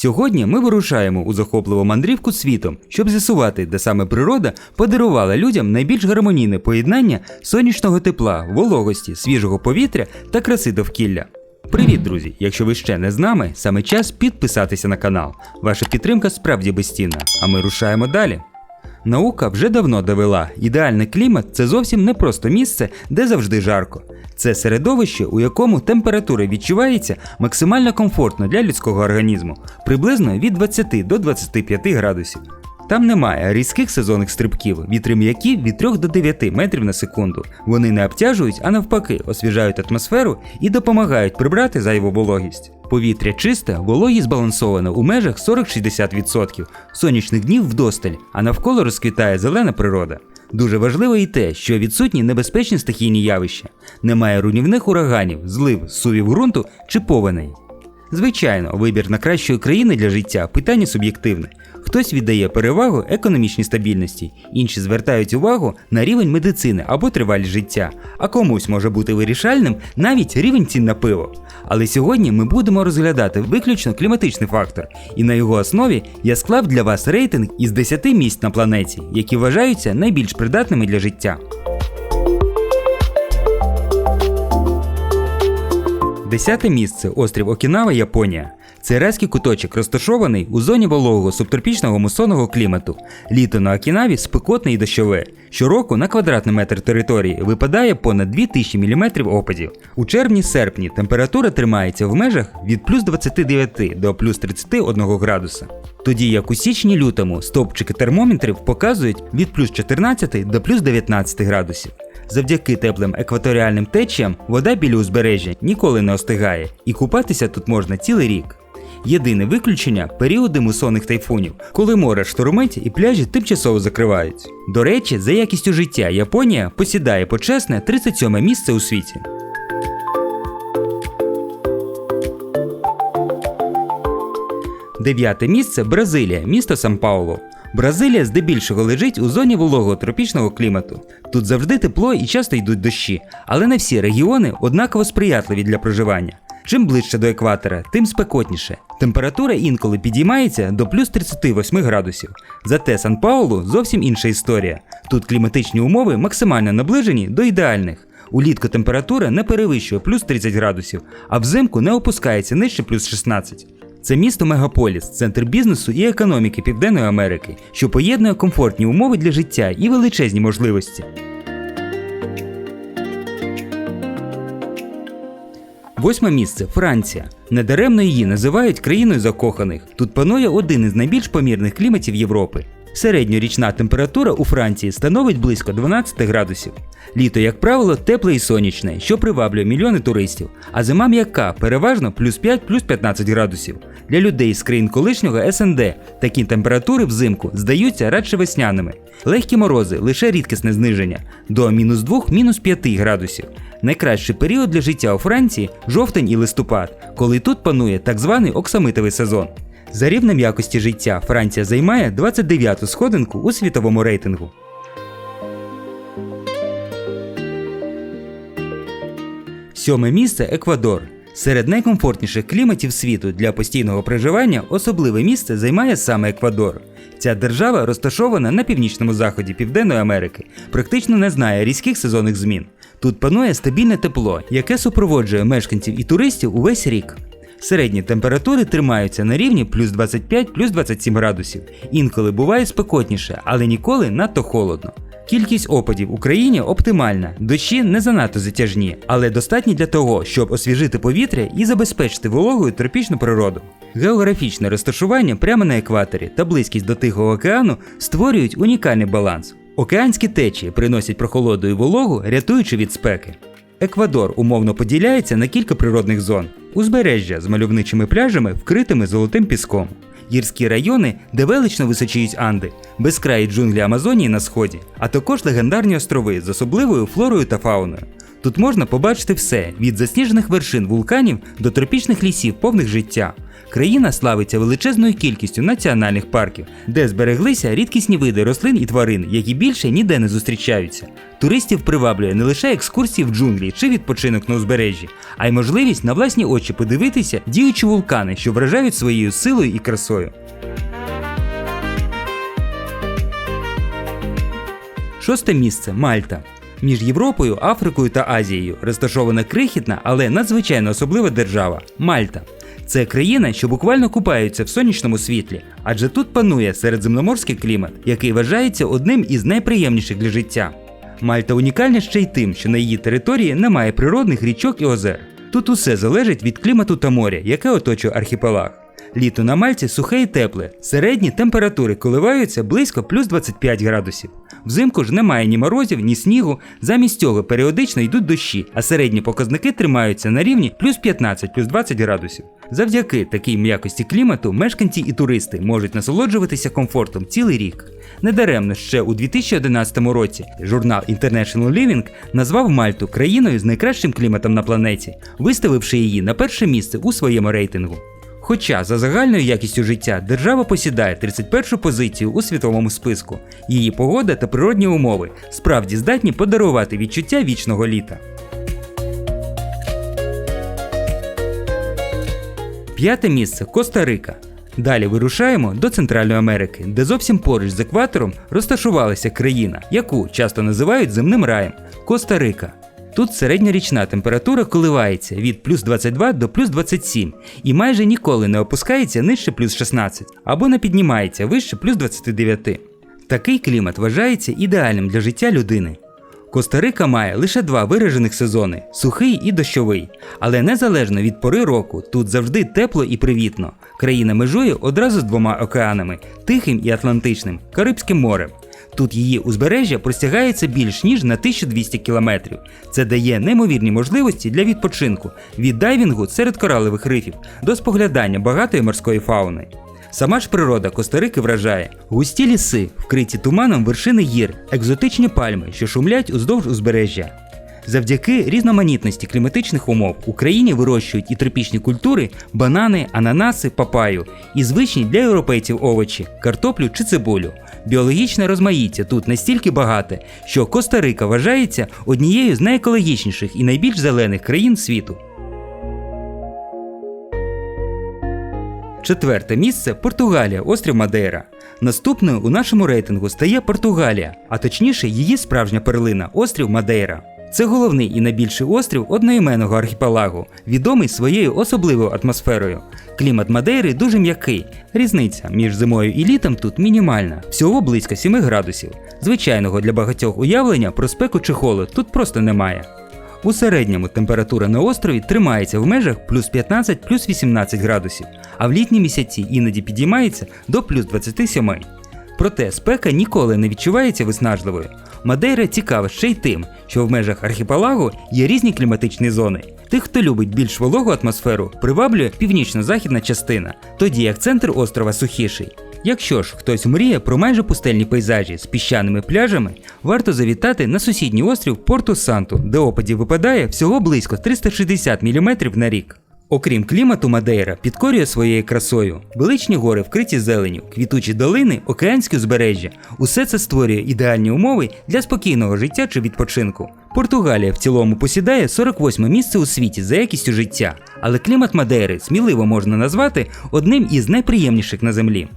Сьогодні ми вирушаємо у захопливу мандрівку світом, щоб з'ясувати, де саме природа подарувала людям найбільш гармонійне поєднання сонячного тепла, вологості, свіжого повітря та краси довкілля. Привіт, друзі! Якщо ви ще не з нами, саме час підписатися на канал. Ваша підтримка справді безцінна, а ми рушаємо далі. Наука вже давно довела, ідеальний клімат це зовсім не просто місце, де завжди жарко. Це середовище, у якому температура відчувається максимально комфортно для людського організму, приблизно від 20 до 25 градусів. Там немає різких сезонних стрибків, вітри м'які від 3 до 9 метрів на секунду. Вони не обтяжують, а навпаки, освіжають атмосферу і допомагають прибрати зайву вологість. Повітря чисте, вологість збалансована у межах 40-60%, сонячних днів вдосталь, а навколо розквітає зелена природа. Дуже важливо і те, що відсутні небезпечні стихійні явища, немає руйнівних ураганів, злив, сувів ґрунту чи повеней. Звичайно, вибір на кращої країни для життя питання суб'єктивне. Хтось віддає перевагу економічній стабільності, інші звертають увагу на рівень медицини або тривалість життя, а комусь може бути вирішальним навіть рівень цін на пиво. Але сьогодні ми будемо розглядати виключно кліматичний фактор, і на його основі я склав для вас рейтинг із 10 місць на планеті, які вважаються найбільш придатними для життя. Десяте місце острів Окінава, Японія. Це райський куточок розташований у зоні вологого субтропічного мусонного клімату. Літо на Окінаві спекотне і дощове. Щороку на квадратний метр території випадає понад 2000 мм опадів. У червні-серпні температура тримається в межах від плюс 29 до плюс 31 градуса. Тоді як у січні-лютому стовпчики термометрів показують від плюс 14 до плюс 19 градусів. Завдяки теплим екваторіальним течіям вода біля узбережжя ніколи не остигає, і купатися тут можна цілий рік. Єдине виключення періоди мусонних тайфунів, коли море штормить і пляжі тимчасово закривають. До речі, за якістю життя Японія посідає почесне 37 місце у світі. Дев'яте місце Бразилія, місто Сан-Пауло. Бразилія здебільшого лежить у зоні вологого тропічного клімату. Тут завжди тепло і часто йдуть дощі, але не всі регіони однаково сприятливі для проживання. Чим ближче до екватора, тим спекотніше. Температура інколи підіймається до плюс 38 градусів. Зате Сан-Паулу зовсім інша історія. Тут кліматичні умови максимально наближені до ідеальних. Улітку температура не перевищує плюс 30 градусів, а взимку не опускається нижче плюс 16. Це місто Мегаполіс, центр бізнесу і економіки Південної Америки, що поєднує комфортні умови для життя і величезні можливості. Восьме місце Франція. Недаремно її називають країною закоханих. Тут панує один із найбільш помірних кліматів Європи. Середньорічна температура у Франції становить близько 12 градусів. Літо, як правило, тепле і сонячне, що приваблює мільйони туристів, а зима м'яка, переважно плюс 5 плюс 15 градусів. Для людей з країн колишнього СНД такі температури взимку здаються радше весняними. Легкі морози лише рідкісне зниження до мінус 2 мінус 5 градусів. Найкращий період для життя у Франції жовтень і листопад, коли тут панує так званий оксамитовий сезон. За рівнем якості життя Франція займає 29-ту сходинку у світовому рейтингу. Сьоме місце Еквадор. Серед найкомфортніших кліматів світу для постійного проживання особливе місце займає саме Еквадор. Ця держава розташована на північному заході Південної Америки, практично не знає різких сезонних змін. Тут панує стабільне тепло, яке супроводжує мешканців і туристів увесь рік. Середні температури тримаються на рівні плюс 25 плюс 27 градусів. Інколи буває спекотніше, але ніколи надто холодно. Кількість опадів в Україні оптимальна, дощі не занадто затяжні, але достатні для того, щоб освіжити повітря і забезпечити вологою тропічну природу. Географічне розташування прямо на екваторі та близькість до Тихого океану створюють унікальний баланс. Океанські течії приносять прохолоду і вологу, рятуючи від спеки. Еквадор умовно поділяється на кілька природних зон: узбережжя з мальовничими пляжами, вкритими золотим піском, гірські райони, де велично височіють Анди, безкраї джунглі Амазонії на сході, а також легендарні острови з особливою флорою та фауною. Тут можна побачити все від засніжених вершин вулканів до тропічних лісів, повних життя. Країна славиться величезною кількістю національних парків, де збереглися рідкісні види рослин і тварин, які більше ніде не зустрічаються. Туристів приваблює не лише екскурсії в джунглі чи відпочинок на узбережжі, а й можливість на власні очі подивитися діючі вулкани, що вражають своєю силою і красою. Шосте місце Мальта. Між Європою, Африкою та Азією розташована крихітна, але надзвичайно особлива держава Мальта. Це країна, що буквально купається в сонячному світлі, адже тут панує середземноморський клімат, який вважається одним із найприємніших для життя. Мальта унікальна ще й тим, що на її території немає природних річок і озер. Тут усе залежить від клімату та моря, яке оточує архіпелаг. Літо на Мальті сухе і тепле, середні температури коливаються близько плюс 25 градусів. Взимку ж немає ні морозів, ні снігу, замість цього періодично йдуть дощі, а середні показники тримаються на рівні плюс 15 плюс 20 градусів. Завдяки такій м'якості клімату мешканці і туристи можуть насолоджуватися комфортом цілий рік. Недаремно ще у 2011 році журнал International Living назвав Мальту країною з найкращим кліматом на планеті, виставивши її на перше місце у своєму рейтингу. Хоча за загальною якістю життя держава посідає 31 позицію у світовому списку, її погода та природні умови справді здатні подарувати відчуття вічного літа. П'яте місце Коста-Рика. Далі вирушаємо до Центральної Америки, де зовсім поруч з екватором розташувалася країна, яку часто називають земним раєм Коста-Рика. Тут середньорічна температура коливається від плюс 22 до плюс 27 і майже ніколи не опускається нижче плюс 16 або не піднімається вище плюс 29. Такий клімат вважається ідеальним для життя людини. Коста-Рика має лише два виражених сезони сухий і дощовий, але незалежно від пори року, тут завжди тепло і привітно. Країна межує одразу з двома океанами Тихим і Атлантичним, Карибським морем. Тут її узбережжя простягається більш ніж на 1200 кілометрів. Це дає неймовірні можливості для відпочинку від дайвінгу серед коралевих рифів до споглядання багатої морської фауни. Сама ж природа Косторики вражає густі ліси, вкриті туманом вершини гір, екзотичні пальми, що шумлять уздовж узбережжя. Завдяки різноманітності кліматичних умов Україні вирощують і тропічні культури, банани, ананаси, папаю, і звичні для європейців овочі, картоплю чи цибулю. Біологічне розмаїття тут настільки багате, що Коста-Рика вважається однією з найекологічніших і найбільш зелених країн світу. Четверте місце Португалія, острів Мадейра. Наступною у нашому рейтингу стає Португалія, а точніше її справжня перлина острів Мадейра. Це головний і найбільший острів одноіменного архіпелагу, відомий своєю особливою атмосферою. Клімат Мадейри дуже м'який. Різниця між зимою і літом тут мінімальна, всього близько 7 градусів. Звичайного для багатьох уявлення про спеку чи холод тут просто немає. У середньому температура на острові тримається в межах плюс 15 плюс 18 градусів, а в літні місяці іноді підіймається до плюс 27. Проте спека ніколи не відчувається виснажливою. Мадейра цікава ще й тим, що в межах архіпелагу є різні кліматичні зони. Тих, хто любить більш вологу атмосферу, приваблює північно-західна частина, тоді як центр острова сухіший. Якщо ж хтось мріє про майже пустельні пейзажі з піщаними пляжами, варто завітати на сусідній острів Порту Санту, де опадів випадає всього близько 360 мм на рік. Окрім клімату, Мадейра підкорює своєю красою. Величні гори вкриті зеленю, квітучі долини, океанське узбережжя. Усе це створює ідеальні умови для спокійного життя чи відпочинку. Португалія в цілому посідає 48 місце у світі за якістю життя, але клімат Мадейри сміливо можна назвати одним із найприємніших на землі.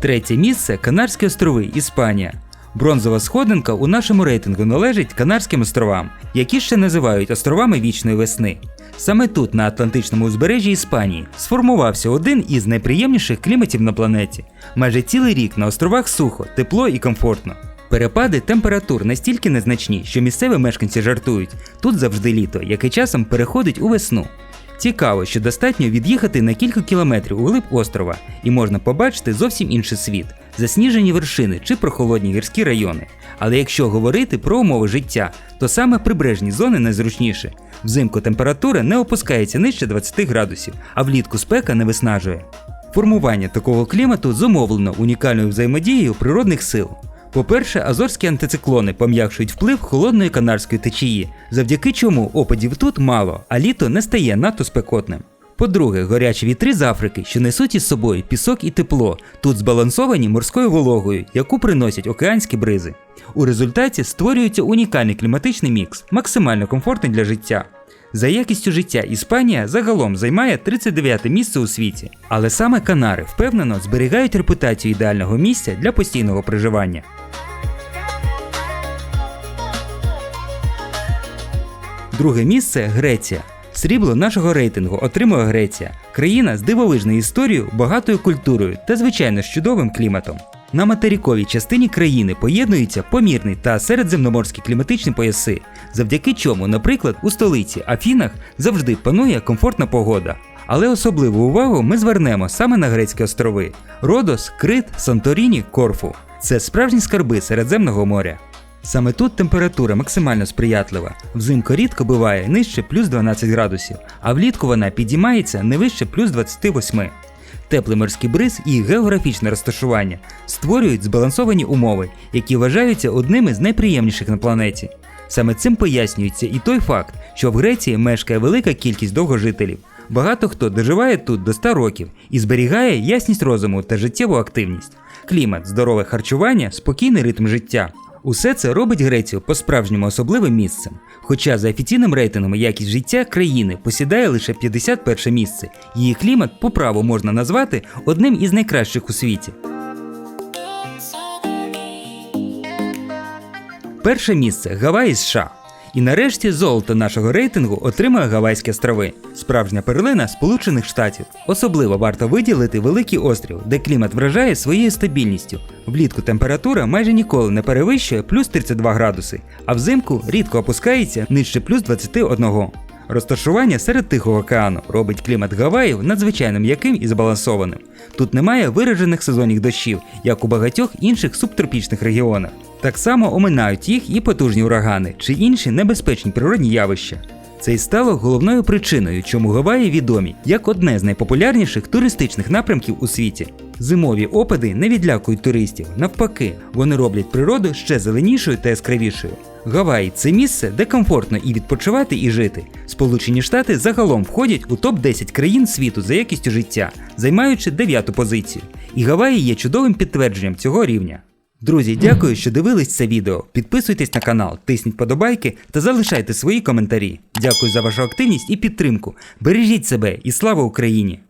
Третє місце Канарські острови, Іспанія. Бронзова сходинка у нашому рейтингу належить Канарським островам, які ще називають островами вічної весни. Саме тут, на Атлантичному узбережжі Іспанії, сформувався один із найприємніших кліматів на планеті. Майже цілий рік на островах сухо, тепло і комфортно. Перепади температур настільки незначні, що місцеві мешканці жартують, тут завжди літо, яке часом переходить у весну. Цікаво, що достатньо від'їхати на кілька кілометрів у глиб острова, і можна побачити зовсім інший світ, засніжені вершини чи прохолодні гірські райони. Але якщо говорити про умови життя, то саме прибережні зони найзручніше. Взимку температура не опускається нижче 20 градусів, а влітку спека не виснажує. Формування такого клімату зумовлено унікальною взаємодією природних сил. По-перше, азорські антициклони пом'якшують вплив холодної канарської течії, завдяки чому опадів тут мало, а літо не стає надто спекотним. По-друге, горячі вітри з Африки, що несуть із собою пісок і тепло, тут збалансовані морською вологою, яку приносять океанські бризи. У результаті створюється унікальний кліматичний мікс, максимально комфортний для життя. За якістю життя Іспанія загалом займає 39 місце у світі, але саме Канари впевнено зберігають репутацію ідеального місця для постійного проживання. Друге місце Греція. Срібло нашого рейтингу отримує Греція, країна з дивовижною історією, багатою культурою та звичайно з чудовим кліматом. На материковій частині країни поєднуються помірний та середземноморські кліматичні пояси, завдяки чому, наприклад, у столиці Афінах завжди панує комфортна погода. Але особливу увагу ми звернемо саме на грецькі острови: Родос, Крит, Санторіні, Корфу. Це справжні скарби Середземного моря. Саме тут температура максимально сприятлива. Взимку рідко буває нижче плюс 12 градусів, а влітку вона підіймається не вище плюс 28. Теплий морський бриз і географічне розташування створюють збалансовані умови, які вважаються одними з найприємніших на планеті. Саме цим пояснюється і той факт, що в Греції мешкає велика кількість довгожителів. Багато хто доживає тут до 100 років і зберігає ясність розуму та життєву активність. Клімат, здорове харчування, спокійний ритм життя. Усе це робить Грецію по-справжньому особливим місцем. Хоча за офіційним рейтингом якість життя країни посідає лише 51 місце, її клімат по праву можна назвати одним із найкращих у світі. Перше місце Гаваї США. І нарешті золото нашого рейтингу отримує Гавайські острови, справжня перлина Сполучених Штатів. Особливо варто виділити великий острів, де клімат вражає своєю стабільністю. Влітку температура майже ніколи не перевищує плюс 32 градуси, а взимку рідко опускається нижче плюс 21. Розташування серед Тихого океану робить клімат Гаваїв надзвичайно м'яким і збалансованим. Тут немає виражених сезонних дощів, як у багатьох інших субтропічних регіонах. Так само оминають їх і потужні урагани чи інші небезпечні природні явища. Це й стало головною причиною, чому Гаваї відомі як одне з найпопулярніших туристичних напрямків у світі. Зимові опади не відлякують туристів, навпаки, вони роблять природу ще зеленішою та яскравішою. Гаваї це місце, де комфортно і відпочивати, і жити. Сполучені Штати загалом входять у топ-10 країн світу за якістю життя, займаючи дев'яту позицію. І Гаваї є чудовим підтвердженням цього рівня. Друзі, дякую, що дивились це відео. Підписуйтесь на канал, тисніть подобайки та залишайте свої коментарі. Дякую за вашу активність і підтримку. Бережіть себе і слава Україні!